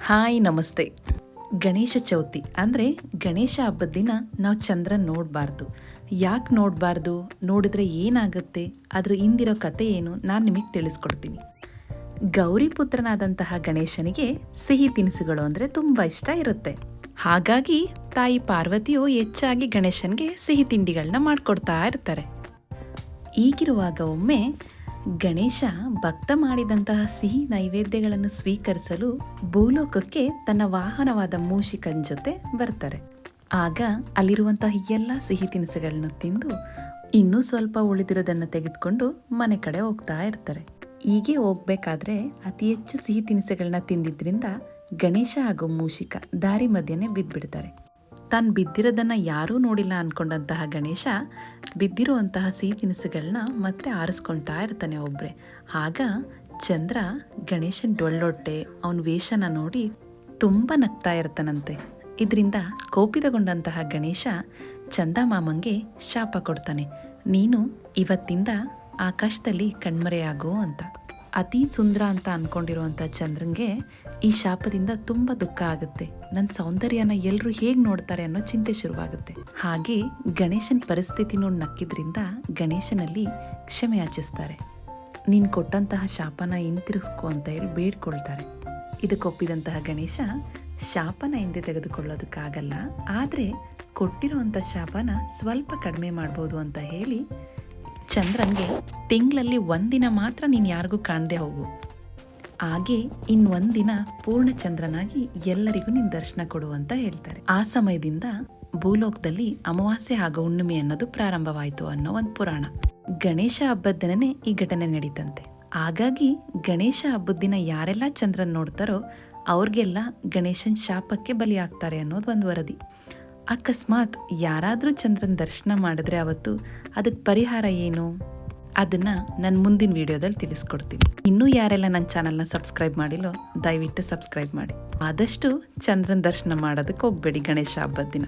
Hi, ನಮಸ್ತೆ. ಗಣೇಶ ಚೌತಿ ಅಂದರೆ ಗಣೇಶ ಹಬ್ಬದ ದಿನ ನಾವು ಚಂದ್ರನ್ ನೋಡಬಾರ್ದು. ಯಾಕೆ ನೋಡಬಾರ್ದು? ನೋಡಿದ್ರೆ ಏನಾಗುತ್ತೆ? ಅದ್ರ ಹಿಂದಿರೋ ಕತೆ ಏನು ನಾನು ನಿಮಗೆ ತಿಳಿಸ್ಕೊಡ್ತೀನಿ. ಗೌರಿ ಪುತ್ರನಾದಂತಹ ಗಣೇಶನಿಗೆ ಸಿಹಿ ತಿನಿಸುಗಳು ಅಂದರೆ ತುಂಬ ಇಷ್ಟ ಇರುತ್ತೆ. ಹಾಗಾಗಿ ತಾಯಿ ಪಾರ್ವತಿಯು ಹೆಚ್ಚಾಗಿ ಗಣೇಶನಿಗೆ ಸಿಹಿ ತಿಂಡಿಗಳನ್ನ ಮಾಡಿಕೊಡ್ತಾ ಇರ್ತಾರೆ. ಈಗಿರುವಾಗ ಒಮ್ಮೆ ಗಣೇಶ ಭಕ್ತ ಮಾಡಿದಂತಹ ಸಿಹಿ ನೈವೇದ್ಯಗಳನ್ನು ಸ್ವೀಕರಿಸಲು ಭೂಲೋಕಕ್ಕೆ ತನ್ನ ವಾಹನವಾದ ಮೂಷಿಕನ್ ಜೊತೆ ಬರ್ತಾರೆ. ಆಗ ಅಲ್ಲಿರುವಂತಹ ಎಲ್ಲ ಸಿಹಿ ತಿನಿಸುಗಳನ್ನು ತಿಂದು ಇನ್ನೂ ಸ್ವಲ್ಪ ಉಳಿದಿರೋದನ್ನು ತೆಗೆದುಕೊಂಡು ಮನೆ ಕಡೆ ಹೋಗ್ತಾ ಇರ್ತಾರೆ. ಹೀಗೆ ಹೋಗ್ಬೇಕಾದ್ರೆ ಅತಿ ಹೆಚ್ಚು ಸಿಹಿ ತಿನಿಸುಗಳನ್ನ ತಿಂದಿದ್ರಿಂದ ಗಣೇಶ ಹಾಗೂ ಮೂಷಿಕ ದಾರಿ ಮಧ್ಯೆನೆ ಬಿದ್ದ್ಬಿಡ್ತಾರೆ. ತಾನು ಬಿದ್ದಿರೋದನ್ನು ಯಾರೂ ನೋಡಿಲ್ಲ ಅಂದ್ಕೊಂಡಂತಹ ಗಣೇಶ ಬಿದ್ದಿರುವಂತಹ ಸಿಹಿ ತಿನಿಸುಗಳನ್ನ ಮತ್ತೆ ಆರಿಸ್ಕೊಳ್ತಾ ಇರ್ತಾನೆ ಒಬ್ಬರೇ ಆಗ ಚಂದ್ರ ಗಣೇಶನ ಡೊಳ್ಳೊಟ್ಟೆ, ಅವನ ವೇಷನ ನೋಡಿ ತುಂಬ ನಗ್ತಾ ಇರ್ತಾನಂತೆ. ಇದರಿಂದ ಕೋಪಿತಗೊಂಡಂತಹ ಗಣೇಶ ಚಂದಮಾಮಂಗೆ ಶಾಪ ಕೊಡ್ತಾನೆ. ನೀನು ಇವತ್ತಿಂದ ಆಕಾಶದಲ್ಲಿ ಕಣ್ಮರೆಯಾಗು ಅಂತ. ಅತಿ ಸುಂದರ ಅಂತ ಅಂದ್ಕೊಂಡಿರುವಂಥ ಚಂದ್ರನಿಗೆ ಈ ಶಾಪದಿಂದ ತುಂಬ ದುಃಖ ಆಗುತ್ತೆ. ನನ್ನ ಸೌಂದರ್ಯನ ಎಲ್ಲರೂ ಹೇಗೆ ನೋಡ್ತಾರೆ ಅನ್ನೋ ಚಿಂತೆ ಶುರುವಾಗುತ್ತೆ. ಹಾಗೆ ಗಣೇಶನ ಪರಿಸ್ಥಿತಿ ನೋಡಿ ನಕ್ಕಿದ್ರಿಂದ ಗಣೇಶನಲ್ಲಿ ಕ್ಷಮೆ ಯಾಚಿಸ್ತಾರೆ. ನೀನು ಕೊಟ್ಟಂತಹ ಶಾಪನ ಹಿಂತಿರುಗಿಸ್ಕೊ ಅಂತ ಹೇಳಿ ಬೇಡ್ಕೊಳ್ತಾರೆ. ಇದಕ್ಕೊಪ್ಪಿದಂತಹ ಗಣೇಶ ಶಾಪನ ಹಿಂದೆ ತೆಗೆದುಕೊಳ್ಳೋದಕ್ಕಾಗಲ್ಲ, ಆದರೆ ಕೊಟ್ಟಿರುವಂಥ ಶಾಪನ ಸ್ವಲ್ಪ ಕಡಿಮೆ ಮಾಡ್ಬೋದು ಅಂತ ಹೇಳಿ ಚಂದ್ರನ್ಗೆ ತಿಂಗಳಲ್ಲಿ ಒಂದಿನ ಮಾತ್ರ ನೀನು ಯಾರಿಗೂ ಕಾಣದೆ ಹೋಗು. ಹಾಗೆ ಇನ್ನೊಂದಿನ ಪೂರ್ಣ ಚಂದ್ರನಾಗಿ ಎಲ್ಲರಿಗೂ ನಿನ್ ದರ್ಶನ ಕೊಡು ಅಂತ ಹೇಳ್ತಾರೆ. ಆ ಸಮಯದಿಂದ ಭೂಲೋಕದಲ್ಲಿ ಅಮಾವಾಸ್ಯೆ ಹಾಗೂ ಹುಣ್ಣಿಮೆ ಅನ್ನೋದು ಪ್ರಾರಂಭವಾಯಿತು ಅನ್ನೋ ಒಂದು ಪುರಾಣ. ಗಣೇಶ ಹಬ್ಬದ ದಿನನೇ ಈ ಘಟನೆ ನಡೀತಂತೆ. ಹಾಗಾಗಿ ಗಣೇಶ ಹಬ್ಬದ ದಿನ ಯಾರೆಲ್ಲ ಚಂದ್ರನ್ ನೋಡ್ತಾರೋ ಅವ್ರಿಗೆಲ್ಲ ಗಣೇಶನ್ ಶಾಪಕ್ಕೆ ಬಲಿಯಾಗ್ತಾರೆ ಅನ್ನೋದು ಒಂದು ವರದಿ. ಅಕಸ್ಮಾತ್ ಯಾರಾದರೂ ಚಂದ್ರನ ದರ್ಶನ ಮಾಡಿದ್ರೆ ಅವತ್ತು ಅದಕ್ಕೆ ಪರಿಹಾರ ಏನು? ಅದನ್ನು ನನ್ನ ಮುಂದಿನ ವಿಡಿಯೋದಲ್ಲಿ ತಿಳಿಸ್ಕೊಡ್ತೀನಿ. ಇನ್ನೂ ಯಾರೆಲ್ಲ ನನ್ನ ಚಾನಲ್ನ ಸಬ್ಸ್ಕ್ರೈಬ್ ಮಾಡಿಲ್ಲೋ, ದಯವಿಟ್ಟು ಸಬ್ಸ್ಕ್ರೈಬ್ ಮಾಡಿ. ಆದಷ್ಟು ಚಂದ್ರನ ದರ್ಶನ ಮಾಡೋದಕ್ಕೆ ಹೋಗಬೇಡಿ ಗಣೇಶ ಹಬ್ಬದ ದಿನ.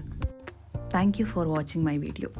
Thank you for watching my video.